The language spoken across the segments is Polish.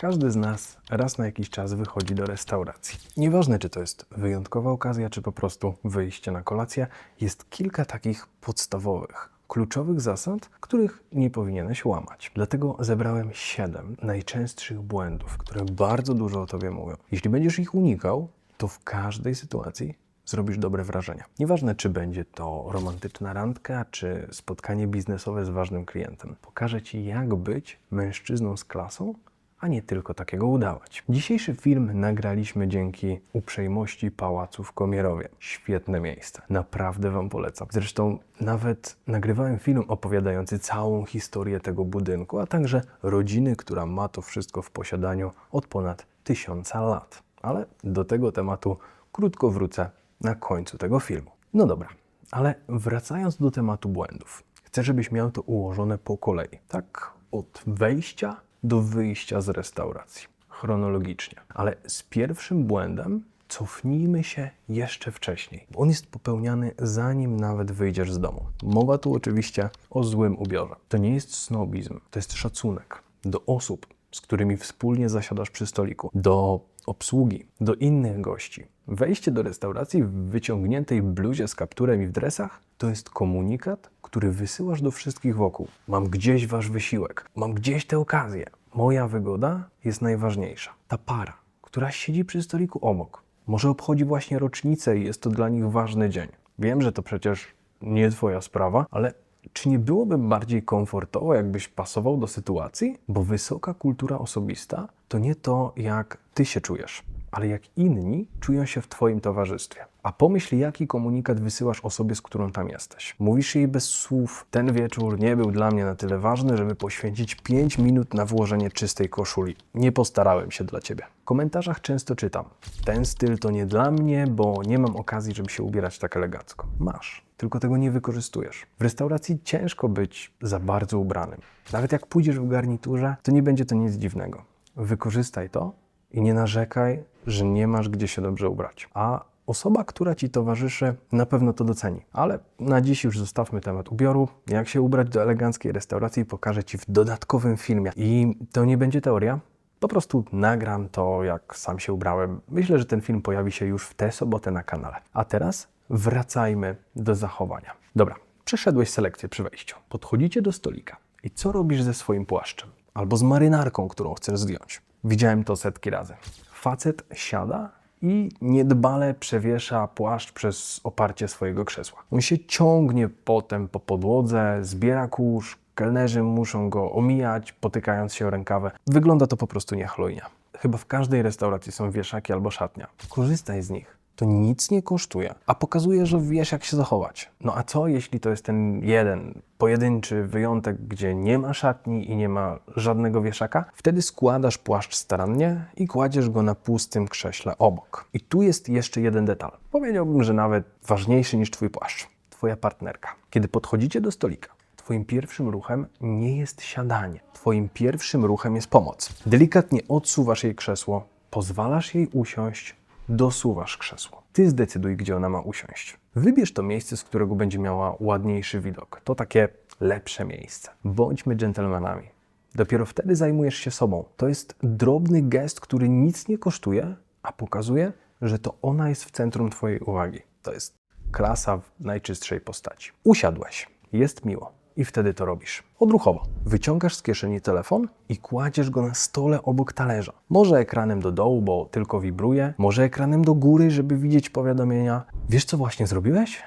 Każdy z nas raz na jakiś czas wychodzi do restauracji. Nieważne, czy to jest wyjątkowa okazja, czy po prostu wyjście na kolację, jest kilka takich podstawowych, kluczowych zasad, których nie powinieneś łamać. Dlatego zebrałem siedem najczęstszych błędów, które bardzo dużo o tobie mówią. Jeśli będziesz ich unikał, to w każdej sytuacji zrobisz dobre wrażenie. Nieważne, czy będzie to romantyczna randka, czy spotkanie biznesowe z ważnym klientem. Pokażę Ci, jak być mężczyzną z klasą, a nie tylko takiego udawać. Dzisiejszy film nagraliśmy dzięki uprzejmości Pałacu w Komierowie. Świetne miejsce. Naprawdę Wam polecam. Zresztą nawet nagrywałem film opowiadający całą historię tego budynku, a także rodziny, która ma to wszystko w posiadaniu od ponad tysiąca lat. Ale do tego tematu krótko wrócę na końcu tego filmu. No dobra, ale wracając do tematu błędów. Chcę, żebyś miał to ułożone po kolei. Tak od wejścia do wyjścia z restauracji. Chronologicznie. Ale z pierwszym błędem cofnijmy się jeszcze wcześniej. On jest popełniany zanim nawet wyjdziesz z domu. Mowa tu oczywiście o złym ubiorze. To nie jest snobizm, to jest szacunek do osób, z którymi wspólnie zasiadasz przy stoliku, do obsługi, do innych gości. Wejście do restauracji w wyciągniętej bluzie z kapturem i w dresach to jest komunikat, który wysyłasz do wszystkich wokół. Mam gdzieś wasz wysiłek, mam gdzieś tę okazję. Moja wygoda jest najważniejsza. Ta para, która siedzi przy stoliku obok, może obchodzi właśnie rocznicę i jest to dla nich ważny dzień. Wiem, że to przecież nie twoja sprawa, ale czy nie byłoby bardziej komfortowo, jakbyś pasował do sytuacji? Bo wysoka kultura osobista to nie to, jak ty się czujesz, ale jak inni czują się w twoim towarzystwie. A pomyśl, jaki komunikat wysyłasz osobie, z którą tam jesteś. Mówisz jej bez słów: Ten wieczór nie był dla mnie na tyle ważny, żeby poświęcić 5 minut na włożenie czystej koszuli. Nie postarałem się dla ciebie. W komentarzach często czytam: Ten styl to nie dla mnie, bo nie mam okazji, żeby się ubierać tak elegancko. Masz tylko tego nie wykorzystujesz. W restauracji ciężko być za bardzo ubranym. Nawet jak pójdziesz w garniturze, to nie będzie to nic dziwnego. Wykorzystaj to i nie narzekaj, że nie masz gdzie się dobrze ubrać. A osoba, która ci towarzyszy, na pewno to doceni. Ale na dziś już zostawmy temat ubioru. Jak się ubrać do eleganckiej restauracji, pokażę ci w dodatkowym filmie. I to nie będzie teoria. Po prostu nagram to, jak sam się ubrałem. Myślę, że ten film pojawi się już w tę sobotę na kanale. A teraz wracajmy do zachowania. Dobra, przeszedłeś selekcję przy wejściu. Podchodzicie do stolika. I co robisz ze swoim płaszczem? Albo z marynarką, którą chcesz zdjąć? Widziałem to setki razy. Facet siada i niedbale przewiesza płaszcz przez oparcie swojego krzesła. On się ciągnie potem po podłodze, zbiera kurz, kelnerzy muszą go omijać, potykając się o rękawę. Wygląda to po prostu niechlujnie. Chyba w każdej restauracji są wieszaki albo szatnia. Korzystaj z nich. To nic nie kosztuje, a pokazuje, że wiesz, jak się zachować. No a co, jeśli to jest ten jeden, pojedynczy wyjątek, gdzie nie ma szatni i nie ma żadnego wieszaka? Wtedy składasz płaszcz starannie i kładziesz go na pustym krześle obok. I tu jest jeszcze jeden detal. Powiedziałbym, że nawet ważniejszy niż twój płaszcz. Twoja partnerka. Kiedy podchodzicie do stolika, Twoim pierwszym ruchem nie jest siadanie. Twoim pierwszym ruchem jest pomoc. Delikatnie odsuwasz jej krzesło, pozwalasz jej usiąść, dosuwasz krzesło. Ty zdecyduj, gdzie ona ma usiąść. Wybierz to miejsce, z którego będzie miała ładniejszy widok. To takie lepsze miejsce. Bądźmy dżentelmenami. Dopiero wtedy zajmujesz się sobą. To jest drobny gest, który nic nie kosztuje, a pokazuje, że to ona jest w centrum Twojej uwagi. To jest klasa w najczystszej postaci. Usiadłeś, jest miło i wtedy to robisz. Odruchowo. Wyciągasz z kieszeni telefon i kładziesz go na stole obok talerza. Może ekranem do dołu, bo tylko wibruje, może ekranem do góry, żeby widzieć powiadomienia. Wiesz, co właśnie zrobiłeś?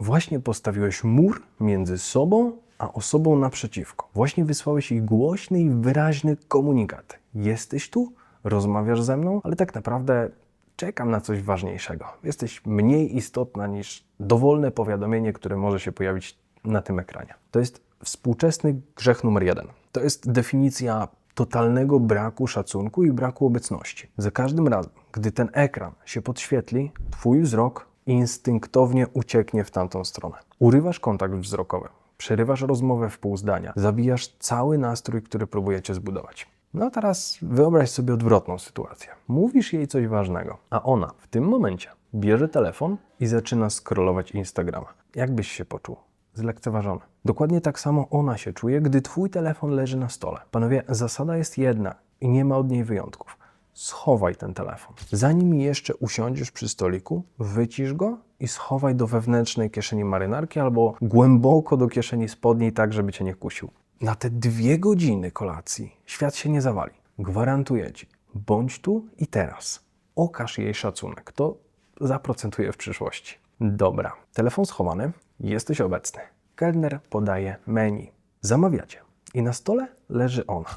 Właśnie postawiłeś mur między sobą a osobą naprzeciwko. Właśnie wysłałeś jej głośny i wyraźny komunikat. Jesteś tu, rozmawiasz ze mną, ale tak naprawdę czekam na coś ważniejszego. Jesteś mniej istotna niż dowolne powiadomienie, które może się pojawić na tym ekranie. To jest współczesny grzech numer jeden. To jest definicja totalnego braku szacunku i braku obecności. Za każdym razem, gdy ten ekran się podświetli, Twój wzrok instynktownie ucieknie w tamtą stronę. Urywasz kontakt wzrokowy, przerywasz rozmowę w pół zdania, zabijasz cały nastrój, który próbujecie zbudować. No teraz wyobraź sobie odwrotną sytuację. Mówisz jej coś ważnego, a ona w tym momencie bierze telefon i zaczyna scrollować Instagrama. Jak byś się poczuł? Zlekceważony. Dokładnie tak samo ona się czuje, gdy twój telefon leży na stole. Panowie, zasada jest jedna. i nie ma od niej wyjątków. Schowaj ten telefon. Zanim jeszcze usiądziesz przy stoliku, wycisz go i schowaj do wewnętrznej kieszeni marynarki albo głęboko do kieszeni spodniej, tak żeby cię nie kusił. Na te dwie godziny kolacji świat się nie zawali. Gwarantuję ci. Bądź tu i teraz. Okaż jej szacunek. To zaprocentuje w przyszłości. Dobra, telefon schowany, jesteś obecny. Kelner podaje menu. Zamawiacie. I na stole leży ona.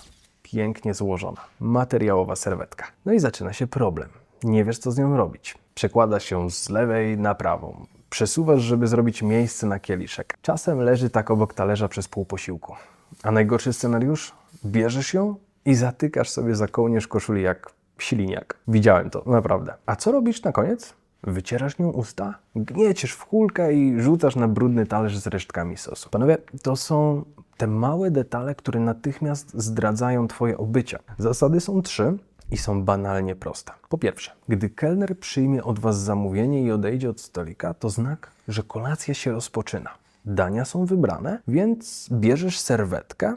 Pięknie złożona. Materiałowa serwetka. No i zaczyna się problem. Nie wiesz, co z nią robić. Przekładasz ją z lewej na prawą. Przesuwasz, żeby zrobić miejsce na kieliszek. Czasem leży tak obok talerza przez pół posiłku. A najgorszy scenariusz? Bierzesz ją i zatykasz sobie za kołnierz koszuli jak siliniak. Widziałem to, naprawdę. A co robisz na koniec? Wycierasz nią usta, gnieciesz w kulkę i rzucasz na brudny talerz z resztkami sosu. Panowie, to są te małe detale, które natychmiast zdradzają Twoje obycia. Zasady są trzy i są banalnie proste. Po pierwsze, gdy kelner przyjmie od Was zamówienie i odejdzie od stolika, to znak, że kolacja się rozpoczyna. Dania są wybrane, więc bierzesz serwetkę,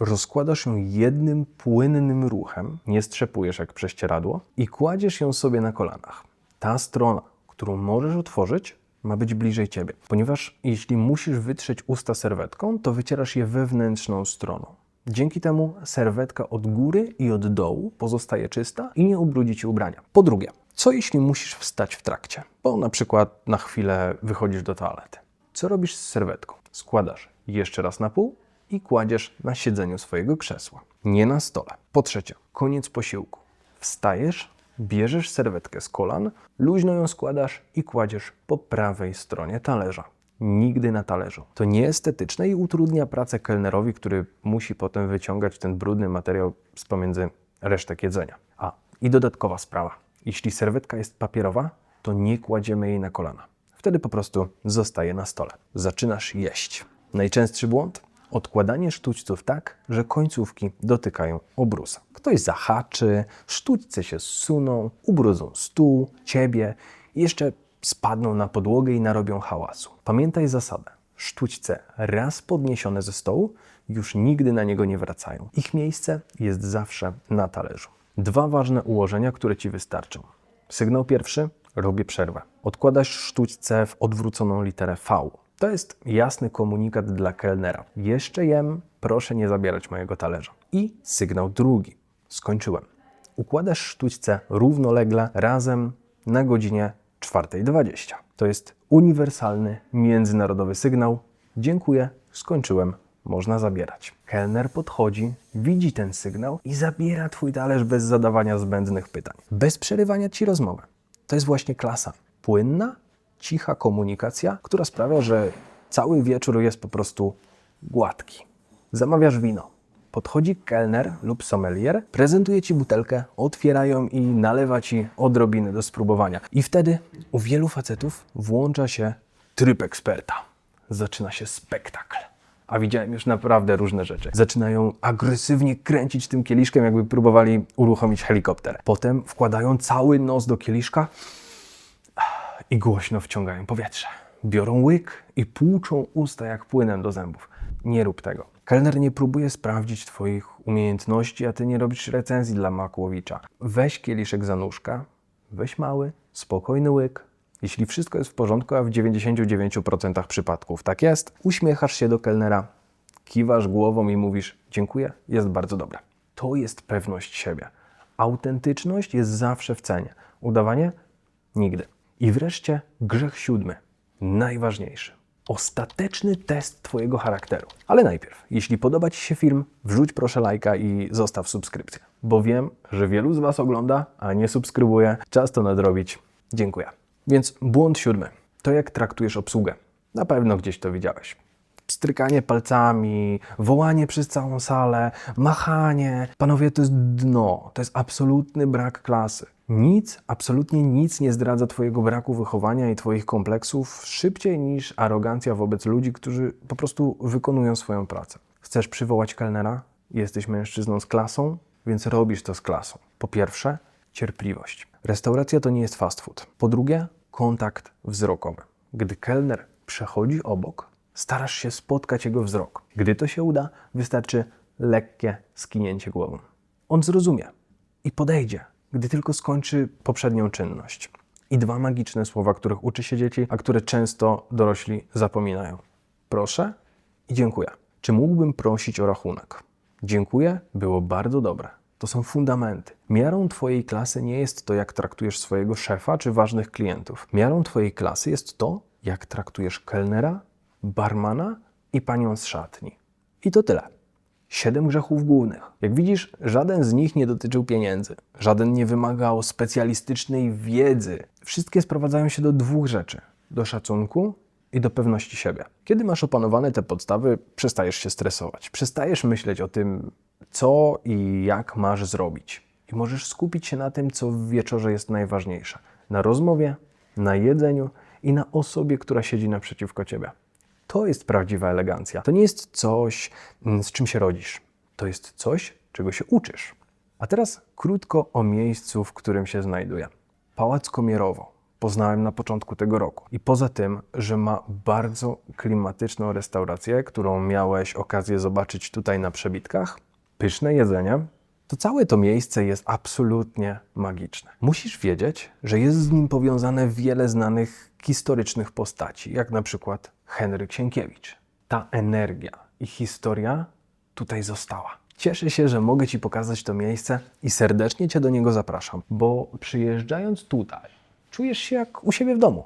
rozkładasz ją jednym płynnym ruchem, nie strzepujesz jak prześcieradło i kładziesz ją sobie na kolanach. Ta strona, którą możesz otworzyć, ma być bliżej ciebie, ponieważ jeśli musisz wytrzeć usta serwetką, to wycierasz je wewnętrzną stroną. Dzięki temu serwetka od góry i od dołu pozostaje czysta i nie ubrudzi ci ubrania. Po drugie, co jeśli musisz wstać w trakcie, bo na przykład na chwilę wychodzisz do toalety? Co robisz z serwetką? Składasz jeszcze raz na pół i kładziesz na siedzeniu swojego krzesła, nie na stole. Po trzecie, koniec posiłku. Wstajesz, bierzesz serwetkę z kolan, luźno ją składasz i kładziesz po prawej stronie talerza. Nigdy na talerzu. To nieestetyczne i utrudnia pracę kelnerowi, który musi potem wyciągać ten brudny materiał z pomiędzy resztek jedzenia. A i dodatkowa sprawa. Jeśli serwetka jest papierowa, to nie kładziemy jej na kolana. Wtedy po prostu zostaje na stole. Zaczynasz jeść. Najczęstszy błąd? Odkładanie sztućców tak, że końcówki dotykają obrusa. Ktoś zahaczy, sztućce się zsuną, ubrudzą stół, ciebie jeszcze spadną na podłogę i narobią hałasu. Pamiętaj zasadę. Sztućce raz podniesione ze stołu już nigdy na niego nie wracają. Ich miejsce jest zawsze na talerzu. Dwa ważne ułożenia, które Ci wystarczą. Sygnał pierwszy, robię przerwę. Odkładasz sztućce w odwróconą literę V. To jest jasny komunikat dla kelnera. Jeszcze jem, proszę nie zabierać mojego talerza. I sygnał drugi. Skończyłem. Układasz sztućce równolegle razem na godzinie 4.20. To jest uniwersalny, międzynarodowy sygnał. Dziękuję, skończyłem, można zabierać. Kelner podchodzi, widzi ten sygnał i zabiera Twój talerz bez zadawania zbędnych pytań, bez przerywania Ci rozmowy. To jest właśnie klasa. Płynna, cicha komunikacja, która sprawia, że cały wieczór jest po prostu gładki. Zamawiasz wino. Podchodzi kelner lub sommelier, prezentuje ci butelkę, otwiera ją i nalewa ci odrobinę do spróbowania. I wtedy u wielu facetów włącza się tryb eksperta. Zaczyna się spektakl. A widziałem już naprawdę różne rzeczy. Zaczynają agresywnie kręcić tym kieliszkiem, jakby próbowali uruchomić helikopter. Potem wkładają cały nos do kieliszka i głośno wciągają powietrze. Biorą łyk i płuczą usta jak płynem do zębów. Nie rób tego. Kelner nie próbuje sprawdzić Twoich umiejętności, a Ty nie robisz recenzji dla Makłowicza. Weź kieliszek za nóżka, weź mały, spokojny łyk. Jeśli wszystko jest w porządku, a w 99% przypadków tak jest, uśmiechasz się do kelnera, kiwasz głową i mówisz dziękuję, jest bardzo dobre. To jest pewność siebie. Autentyczność jest zawsze w cenie. Udawanie? Nigdy. I wreszcie grzech siódmy, najważniejszy. Ostateczny test Twojego charakteru. Ale najpierw, jeśli podoba Ci się film, wrzuć proszę lajka i zostaw subskrypcję, bo wiem, że wielu z Was ogląda, a nie subskrybuje. Czas to nadrobić. Dziękuję. Więc błąd siódmy. To jak traktujesz obsługę. Na pewno gdzieś to widziałeś. Strykanie palcami, wołanie przez całą salę, machanie. Panowie, to jest dno. To jest absolutny brak klasy. Nic, absolutnie nic nie zdradza Twojego braku wychowania i Twoich kompleksów szybciej niż arogancja wobec ludzi, którzy po prostu wykonują swoją pracę. Chcesz przywołać kelnera? Jesteś mężczyzną z klasą, więc robisz to z klasą. Po pierwsze, cierpliwość. Restauracja to nie jest fast food. Po drugie, kontakt wzrokowy. Gdy kelner przechodzi obok, starasz się spotkać jego wzrok. Gdy to się uda, wystarczy lekkie skinięcie głową. On zrozumie i podejdzie, gdy tylko skończy poprzednią czynność. I dwa magiczne słowa, których uczy się dzieci, a które często dorośli zapominają. Proszę i dziękuję. Czy mógłbym prosić o rachunek? Dziękuję, było bardzo dobre. To są fundamenty. Miarą Twojej klasy nie jest to, jak traktujesz swojego szefa czy ważnych klientów. Miarą Twojej klasy jest to, jak traktujesz kelnera, barmana i panią z szatni. I to tyle. Siedem grzechów głównych. Jak widzisz, żaden z nich nie dotyczył pieniędzy. Żaden nie wymagał specjalistycznej wiedzy. Wszystkie sprowadzają się do dwóch rzeczy: do szacunku i do pewności siebie. Kiedy masz opanowane te podstawy, przestajesz się stresować. Przestajesz myśleć o tym, co i jak masz zrobić. I możesz skupić się na tym, co w wieczorze jest najważniejsze: na rozmowie, na jedzeniu i na osobie, która siedzi naprzeciwko ciebie. To jest prawdziwa elegancja. To nie jest coś, mm, z czym się rodzisz. To jest coś, czego się uczysz. A teraz krótko o miejscu, w którym się znajduję. Pałac Komierowo. Poznałem na początku tego roku. I poza tym, że ma bardzo klimatyczną restaurację, którą miałeś okazję zobaczyć tutaj na przebitkach, pyszne jedzenie, to całe to miejsce jest absolutnie magiczne. Musisz wiedzieć, że jest z nim powiązane wiele znanych historycznych postaci, jak na przykład Henryk Sienkiewicz. Ta energia i historia tutaj została. Cieszę się, że mogę Ci pokazać to miejsce i serdecznie Cię do niego zapraszam, bo przyjeżdżając tutaj, czujesz się jak u siebie w domu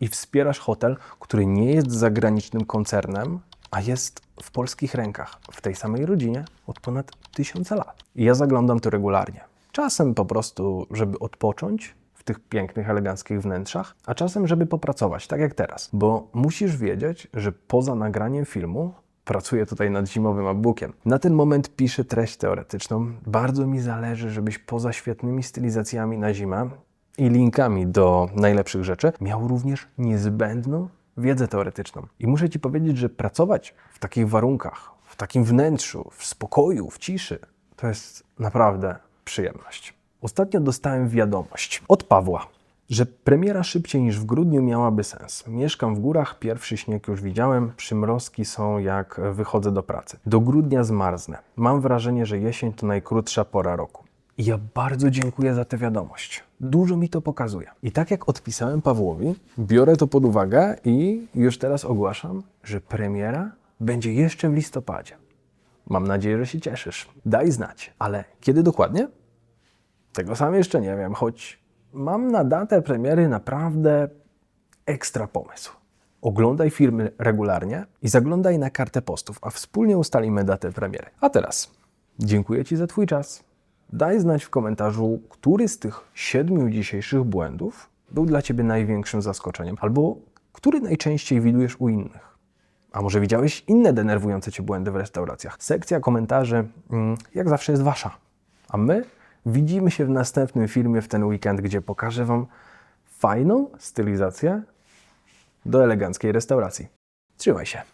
i wspierasz hotel, który nie jest zagranicznym koncernem, a jest w polskich rękach, w tej samej rodzinie od ponad tysiąca lat. I ja zaglądam tu regularnie. Czasem po prostu, żeby odpocząć w tych pięknych, eleganckich wnętrzach, a czasem, żeby popracować, tak jak teraz. Bo musisz wiedzieć, że poza nagraniem filmu pracuję tutaj nad zimowym e-bookiem. Na ten moment piszę treść teoretyczną. Bardzo mi zależy, żebyś poza świetnymi stylizacjami na zimę i linkami do najlepszych rzeczy miał również niezbędną wiedzę teoretyczną. I muszę Ci powiedzieć, że pracować w takich warunkach, w takim wnętrzu, w spokoju, w ciszy, to jest naprawdę przyjemność. Ostatnio dostałem wiadomość od Pawła, że premiera szybciej niż w grudniu miałaby sens. Mieszkam w górach, pierwszy śnieg już widziałem, przymrozki są jak wychodzę do pracy. Do grudnia zmarznę. Mam wrażenie, że jesień to najkrótsza pora roku. I ja bardzo dziękuję za tę wiadomość. Dużo mi to pokazuje. I tak jak odpisałem Pawłowi, biorę to pod uwagę i już teraz ogłaszam, że premiera będzie jeszcze w listopadzie. Mam nadzieję, że się cieszysz. Daj znać. Ale kiedy dokładnie? Tego sam jeszcze nie wiem, choć mam na datę premiery naprawdę ekstra pomysł. Oglądaj filmy regularnie i zaglądaj na kartę postów, a wspólnie ustalimy datę premiery. A teraz dziękuję Ci za Twój czas. Daj znać w komentarzu, który z tych siedmiu dzisiejszych błędów był dla Ciebie największym zaskoczeniem, albo który najczęściej widujesz u innych. A może widziałeś inne denerwujące Cię błędy w restauracjach? Sekcja komentarzy, mm, jak zawsze, jest Wasza. A my widzimy się w następnym filmie w ten weekend, gdzie pokażę Wam fajną stylizację do eleganckiej restauracji. Trzymaj się.